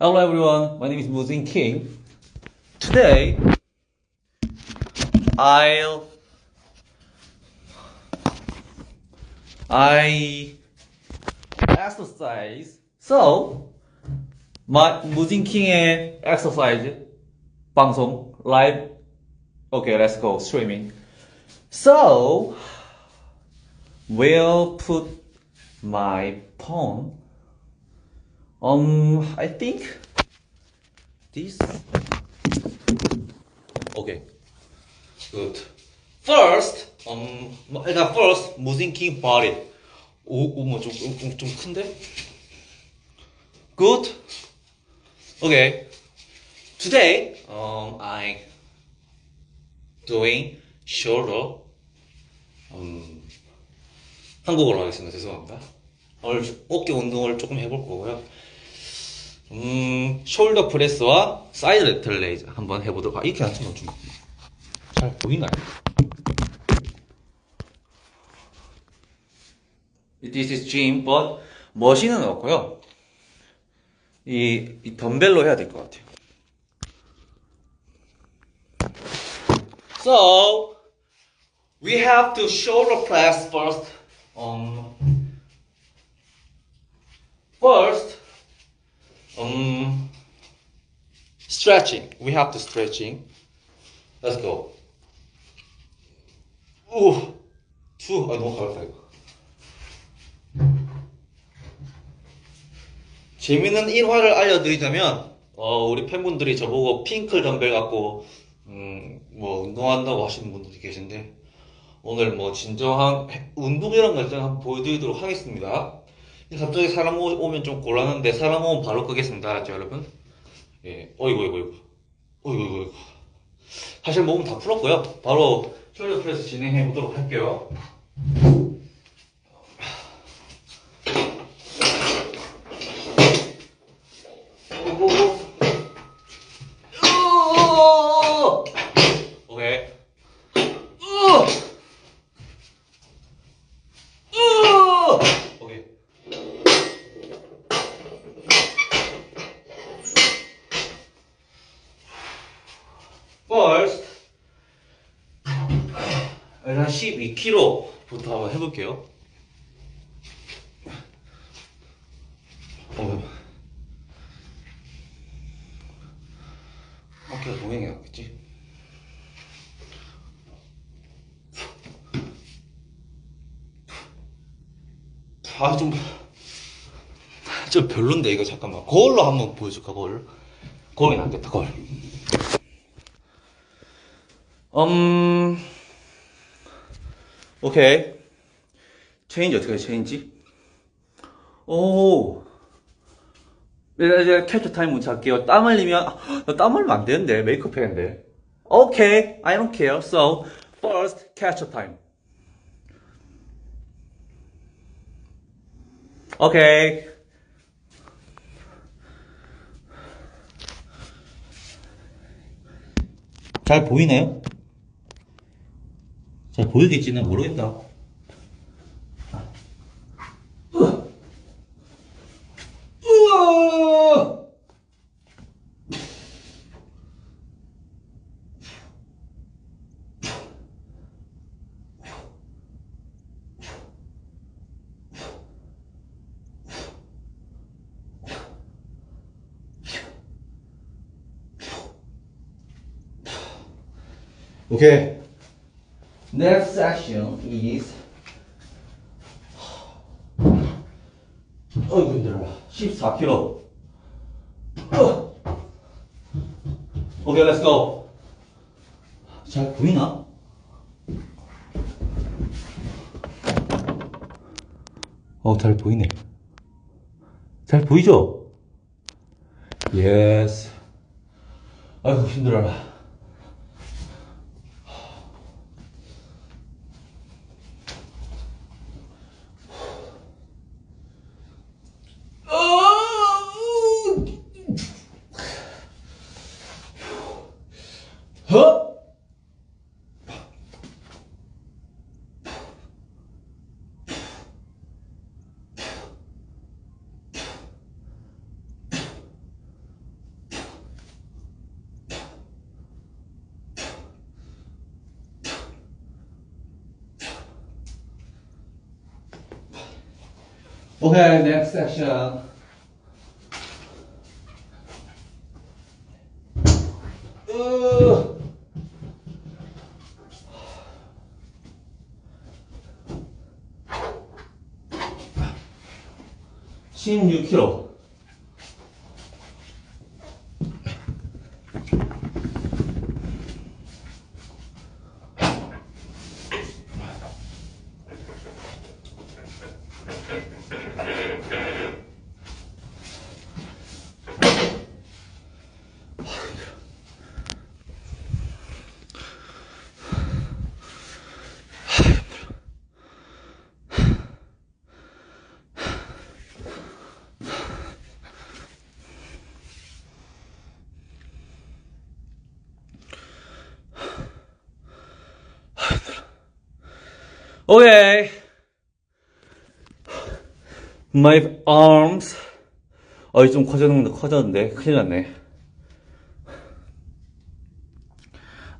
Hello everyone, my name is Muzin King. Today, I'll I exercise. So, my Muzin King의 exercise 방송 live. Okay, let's go streaming. So, we'll put my phone um, I think this. Okay. Good. First, um, 일단 first, king body. 오, 오, 뭐좀 좀, 좀 큰데? Good. Okay. Today, um, I doing shoulder. 음, 한국어로 하겠습니다. 죄송합니다. 오늘 어깨 운동을 조금 해볼 거고요. 음, 숄더 프레스와 사이드 레터럴 레이즈 한번 해보도록 하 이렇게 앉으면 좀잘 보이나요? This is gym, but 머신은 없고요. 이, 이 덤벨로 해야 될 것 같아요. So, we have to shoulder press first. Um, first, um, stretching. We have to stretching. Let's go. 오, 투, 아 너무 가볍다 이거. 재밌는 일화를 알려드리자면, 어, 우리 팬분들이 저보고 핑클 덤벨 갖고, 음, 뭐 운동한다고 하시는 분들이 계신데, 오늘 뭐 진정한 운동이라는 걸 한번 보여드리도록 하겠습니다. 갑자기 사람 오- 오면 좀 곤란한데 사람 오면 바로 끄겠습니다. 알았죠, 여러분? 예, 어이구, 어이구, 어이구. 어이구, 어이구, 어이구. 사실 몸은 다 풀었고요. 바로 숄더 프레스 진행해 보도록 할게요. 오고. 으어! 오케이. 으어! 으어! 오케이. First, 일단 12kg부터 한번 해볼게요. 어, 어깨가 동행해 놨겠지? 아, 좀, 좀 별론데, 이거 잠깐만. 거울로 한번 보여줄까, 거울? 거울이 낫겠다, 거울. 음, 오케이. 체인지 어떻게 해, 체인지? 오. 이제 캡처 타임 문자 할게요. 땀 흘리면, 아, 나땀 흘리면 안 되는데, 메이크업 해야는데. 오케이, I don't care. So, first, capture time. 오케이. 잘 보이나요? 잘 보이겠지는 모르겠다. Okay. Next section is 어이구 힘들어 14kg 어. 오케이 렛츠 고. 잘 보이나? 어, 잘 보이네. 잘 보이죠? 예스. 아이고 힘들어라. Okay, next section. 으. 16kg. Okay. My arms. 어이, 좀 커졌는데, 커졌는데. 큰일 났네.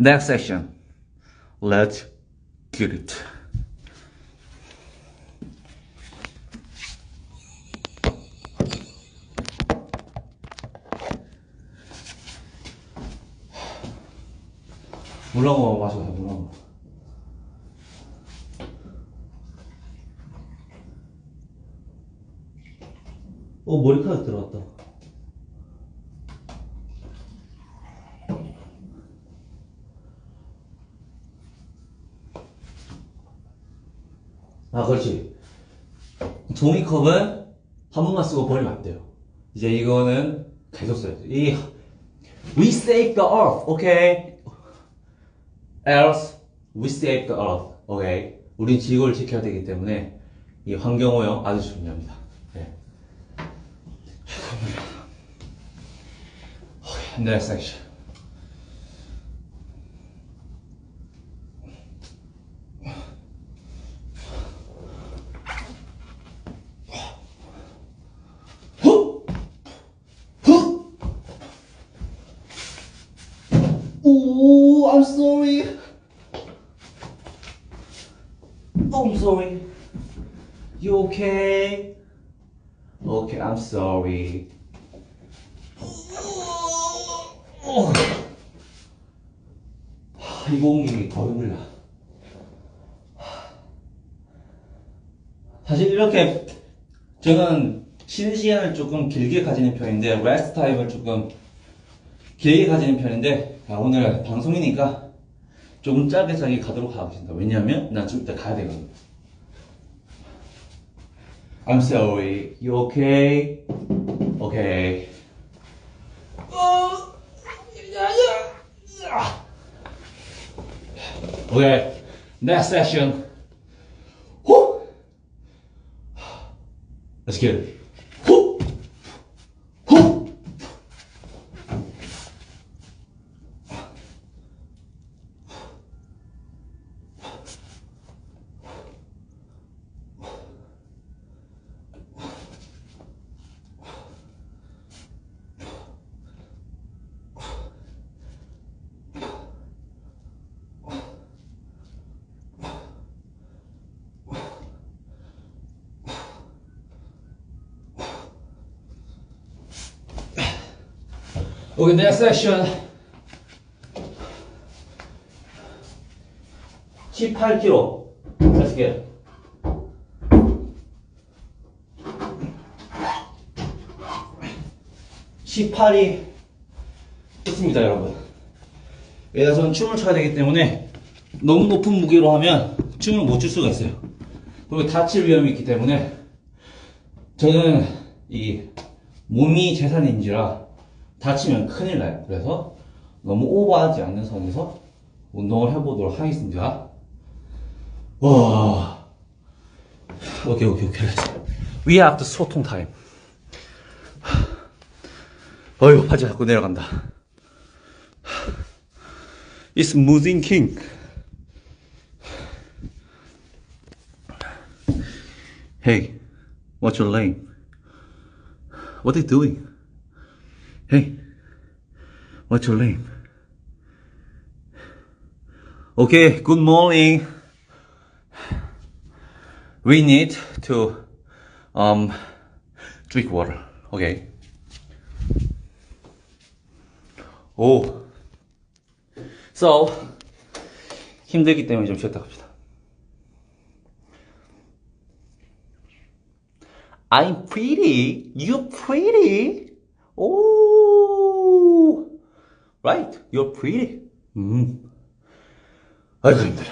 Next section. Let's get it. 물렁어 마셔, 물렁 어. 어, 머리카락 들어갔다. 아, 그렇지. 종이컵은 한 번만 쓰고 버리면 안 돼요. 이제 이거는 계속 써야 돼. 이, we save the earth, okay? else, we save the earth, okay? 우린 지구를 지켜야 되기 때문에 이 환경오염 아주 중요합니다. Next section. Oh, I'm sorry. Oh, I'm sorry. You okay? Okay, I'm sorry. 하, 이거 옮기기 더 힘들다. 사실 이렇게 저는 쉬는 시간을 조금 길게 가지는 편인데 레스트 타임을 조금 길게 가지는 편인데 아, 오늘 방송이니까 조금 짧게 짧게 가도록 하겠습니다. 왜냐면 난 좀 이따 가야 되거든. I'm sorry. You okay? Okay. Okay. Next session. Let's get it. Okay, next section. 18kg. Let's get it. (18이) 좋습니다 여러분 왜냐 저는 춤을 춰야 되기 때문에 너무 높은 무게로 하면 춤을 못 출 수가 있어요 그리고 다칠 위험이 있기 때문에 저는 이 몸이 재산인지라 다치면 큰일 나요. 그래서 너무 오버하지 않는 선에서 운동을 해보도록 하겠습니다. 와. 오케이, 오케이, 오케이. We have the 소통 타임. 어휴, 바지 자꾸 내려간다. It's moving king. Hey, what's your name? What are you doing? Hey, what's your name? Okay, good morning. We need to Um, drink water. Okay. 오. So, 힘들기 때문에 좀 쉬었다 갑시다. I'm pretty. You're pretty. Oh, right. You're pretty. 음. 아이고 힘들어.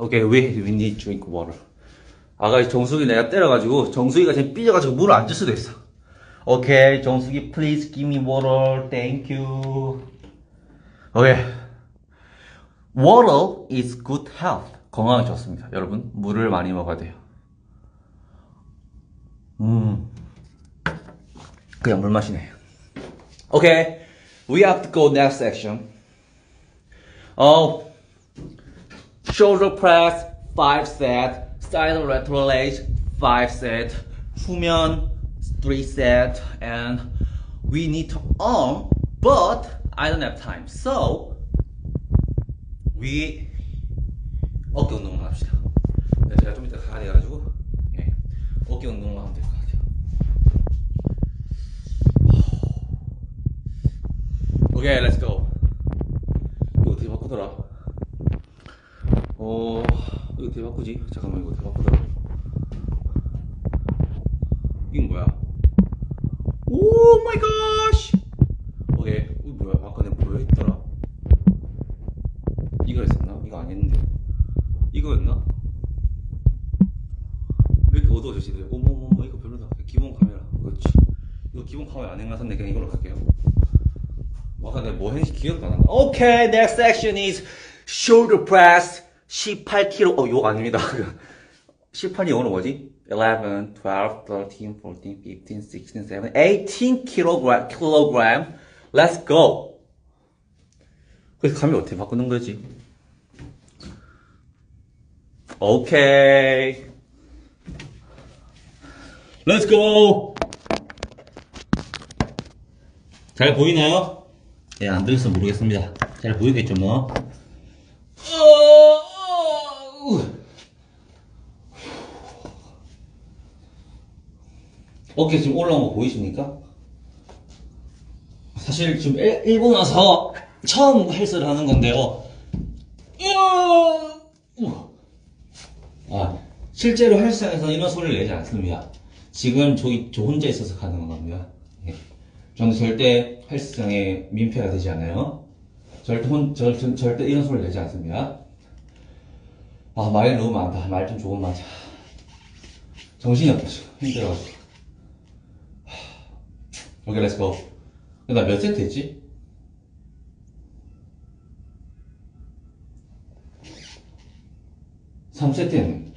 Okay, we we need drink water. 아가 정수기 내가 때려가지고 정수기가 지금 삐져가지고 물을 안 줄 수도 있어. Okay, 정수기 please give me water. Thank you. Okay. Water is good health. 건강에 좋습니다. 여러분 물을 많이 먹어야 돼요. 음. 그냥 물 마시네. Okay, we have to go next section. Oh, shoulder press, 5 set, side lateral raise, 5 set, 후면, 3 set, and we need to arm, but I don't have time. So, we 어깨 운동만 합시다. 네, 제가 좀 이따 가야 돼가지고, 예, 어깨 운동만 하면 될 것 같아요. 오케이, 렛츠 고. 이거 어떻게 바꾸더라? 어, 이거 어떻게 바꾸지? 잠깐만, 이거 어떻게 바꾸더라? 이건 뭐야? 오 마이 갓! 오케이, 이거 뭐야? 아까 내가 뭐 했더라? 이거 했었나? 이거 아니었는데. 이거였나? 왜 이렇게 어두워지지? 어머머머, 이거 별로다. 기본 카메라. 그렇지. 이거 기본 카메라 안 해놨었는데 그냥 이걸로 갈게요. 아까 내가 뭐 했는지 기억도 안 난다. Okay, next section is shoulder press 18kg. 어, 욕 아닙니다. 18이 영어로 뭐지? 11, 12, 13, 14, 15, 16, 17, 18 kilogram, kilogram. Let's go. 그래서 감이 어떻게 바꾸는 거지? 오케이. Let's go. 잘 보이나요? 예, 안 들려서 모르겠습니다. 잘 보이겠죠, 뭐? 어, 어, 어깨 지금 올라온 거 보이십니까? 사실 지금 일- 일본 와서 처음 헬스를 하는 건데요. 아, 실제로 헬스장에서는 이런 소리를 내지 않습니다. 지금 저기 저 혼자 있어서 가능한 겁니다. 예. 저는 절대 헬스장에 민폐가 되지 않아요. 절대 혼, 절, 절, 절대 이런 소리를 내지 않습니다. 아, 말이 너무 많다. 말 좀 조금 하자. 정신이 없다, 지금. 힘들어가지고. 하, 오케이, 렛츠고. 나 몇 세트 했지? 삼세트 했네.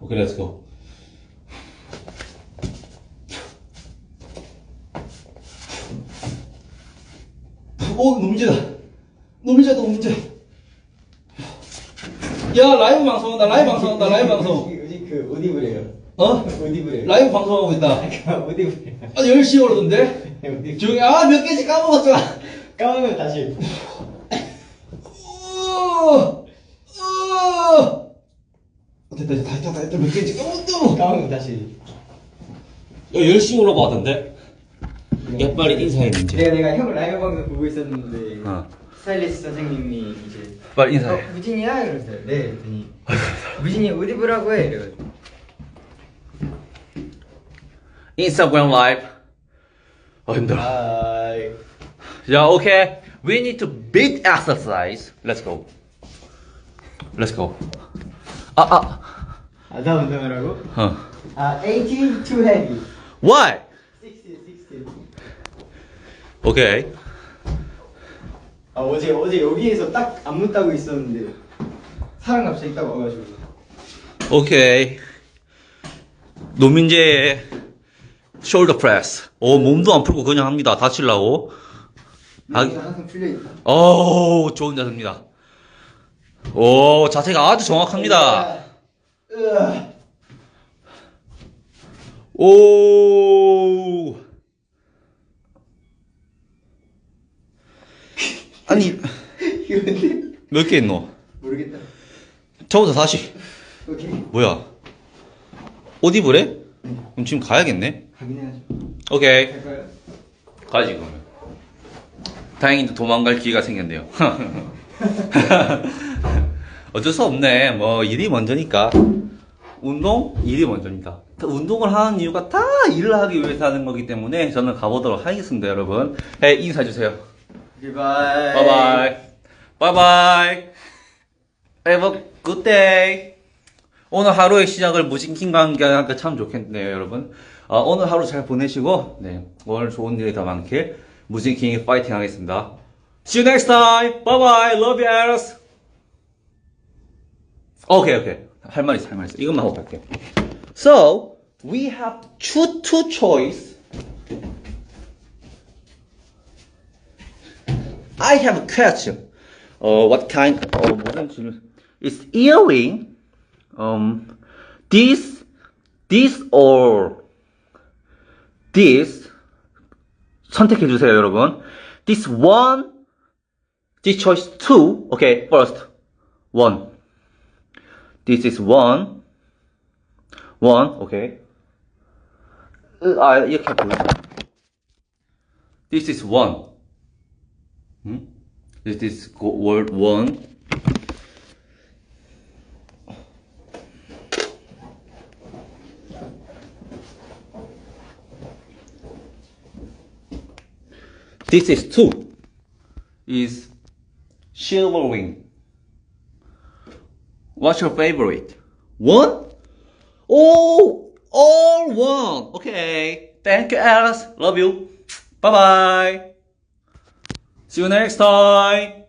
오케이, 렛츠고. 오, 힘들다, 너무 힘들다. 야, 라이브 방송한다, 라이브 방송한다, 라이브 방송. 어디 그 오디블이에요. 어? 오디블이에요. 라이브 방송하고 있다. 오디블이에요. 아, 10시에 오르던데? 오디블. 조용히, 아, 몇 개씩 까먹었잖아. 까먹으면 다시. 으아, 으아. 됐다, 됐다, 됐다, 됐다, 몇 개씩 까먹었다. 까먹으면 다시. 야, 10시 오라고 하던데? 야, 빨리 인사해, 민재. 내가 내가 형 라이브 방송 보고 있었는데 어. 스타일리스트 선생님이 이제 빨리 인사해. 어, 무진이야 이러면서 네 그랬더니 무진이 오디블하고 해 이래가지고 인스타그램 라이브. 아, 힘들어. 아이 야, 오케이. We need to big exercise. Let's go. Let's go. 아, 아. 아다 운동하라고? 어. 아 18 too heavy Why? 60 60 오케이. 아 어제 어제 여기에서 딱 안무 따고 있었는데 사람 갑자기 딱 와가지고 오케이. 노민재의 숄더 프레스. 오, 몸도 안 풀고 그냥 합니다. 다치려고. 아, 여기가 항상 풀려 있다 오, 좋은 자세입니다. 오, 자세가 아주 정확합니다. 으아. 오. 아니, 이건데 몇 개 있노? 모르겠다 저부터 다시. 오케이. 뭐야? 옷 입으래? 그럼 지금 가야겠네? 가긴 해야죠. 오케이. 갈까요? 가지 그러면. 다행히 도망갈 기회가 생겼네요. 어쩔 수 없네. 뭐 일이 먼저니까. 운동 일이 먼저입니다. 운동을 하는 이유가 다 일을 하기 위해서 하는 거기 때문에 저는 가보도록 하겠습니다, 여러분. 네, 인사해 주세요. 오케이, 바이. 바이바이. 바이바이. Have a good day. 오늘 하루의 시작을 무진킹과 함께 하니까 참 좋겠네요, 여러분. 아, 오늘 하루 잘 보내시고, 네. 오늘 좋은 일이 더 많길 무진킹이 파이팅 하겠습니다. See you next time. Bye bye. Love you, Alice. 오케이, 오케이. 할 말 있어, 할 말 있어. 이것만 하고 갈게. So, we have two, two choice. I have a question. Uh, what kind? 어, 무슨 질문? Is earring, um, this, this or this? 선택해 주세요, 여러분. This one, this choice two. Okay, first one. This is one, one. Okay. 으, 아 이렇게 보이죠? This is one. 음? This is word one. This is two. Is silvering. What's your favorite? One? Oh, all one. Okay. Thank you, Alice. Love you. Bye bye. See you next time.